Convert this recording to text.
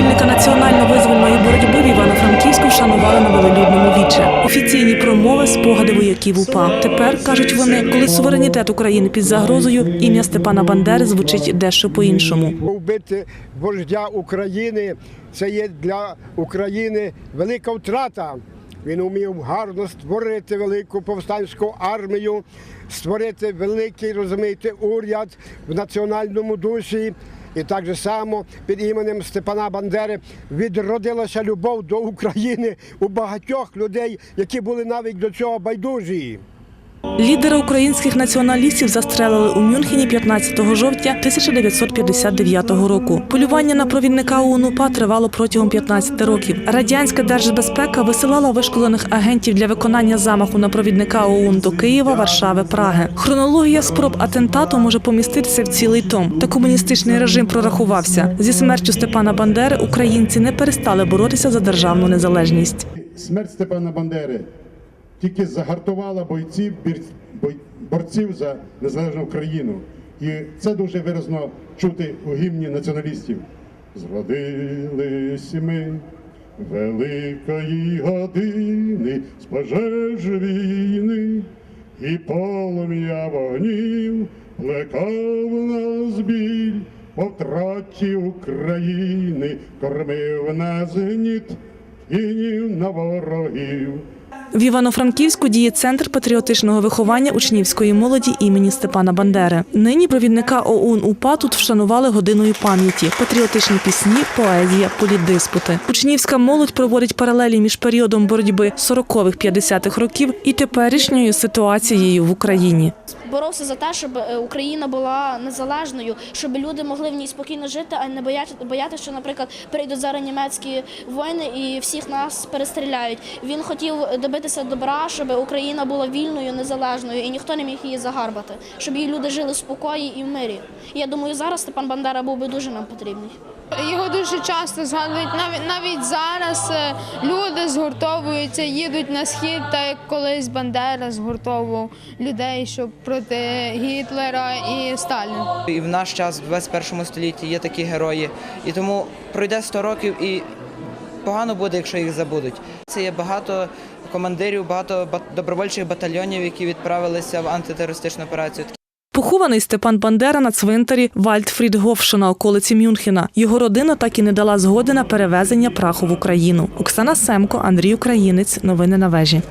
Очільника національно-визвольної боротьби в Івано-Франківську вшанували на велелюдному віче. Офіційні промови, спогади вояків УПА. Тепер кажуть вони, коли суверенітет України під загрозою, ім'я Степана Бандери звучить дещо по-іншому. Вбити вождя України це є для України велика втрата. Він умів гарно створити велику повстанську армію, створити великий, розумієте, уряд в національному дусі. І так же само під іменем Степана Бандери відродилася любов до України у багатьох людей, які були навіть до цього байдужі. Лідера українських націоналістів застрелили у Мюнхені 15 жовтня 1959 року. Полювання на провідника ОНУПА тривало протягом 15 років. Радянська держбезпека висилала вишколених агентів для виконання замаху на провідника ОУН до Києва, Варшави, Праги. Хронологія спроб атентату може поміститися в цілий том. Та комуністичний режим прорахувався. Зі смертю Степана Бандери українці не перестали боротися за державну незалежність. Смерть Степана Бандери тільки загартувала бойців, борців за незалежну Україну. І це дуже виразно чути у гімні націоналістів. Зродились ми великої години з пожеж війни, і полум'я вогнів плекав нас біль по втраті України, кормив нас гніт і гнів на ворогів. В Івано-Франківську діє центр патріотичного виховання учнівської молоді імені Степана Бандери. Нині провідника ОУН УПА тут вшанували годиною пам'яті, патріотичні пісні, поезія, політдиспути. Учнівська молодь проводить паралелі між періодом боротьби 40-х-50-х років і теперішньою ситуацією в Україні. Боровся за те, щоб е, Україна була незалежною, щоб люди могли в ній спокійно жити, а не бояти, боятися, що, наприклад, прийдуть зараз німецькі воїни і всіх нас перестріляють. Він хотів добитися добра, щоб Україна була вільною, незалежною, і ніхто не міг її загарбати, щоб її люди жили в спокої і в мирі. Я думаю, зараз Степан Бандера був би дуже нам потрібний. Його дуже часто згадують. Навіть навіть зараз е, люди згуртовуються, їдуть на схід, так як колись Бандера згуртовував людей, щоб проти Гітлера і Сталіна. І в наш час, в 21 столітті, є такі герої. І тому пройде 100 років і погано буде, якщо їх забудуть. Це є багато командирів, багато добровольчих батальйонів, які відправилися в антитерористичну операцію. Похований Степан Бандера на цвинтарі Вальдфрідгоф, що на околиці Мюнхена. Його родина так і не дала згоди на перевезення праху в Україну. Оксана Семко, Андрій Українець. Новини на вежі.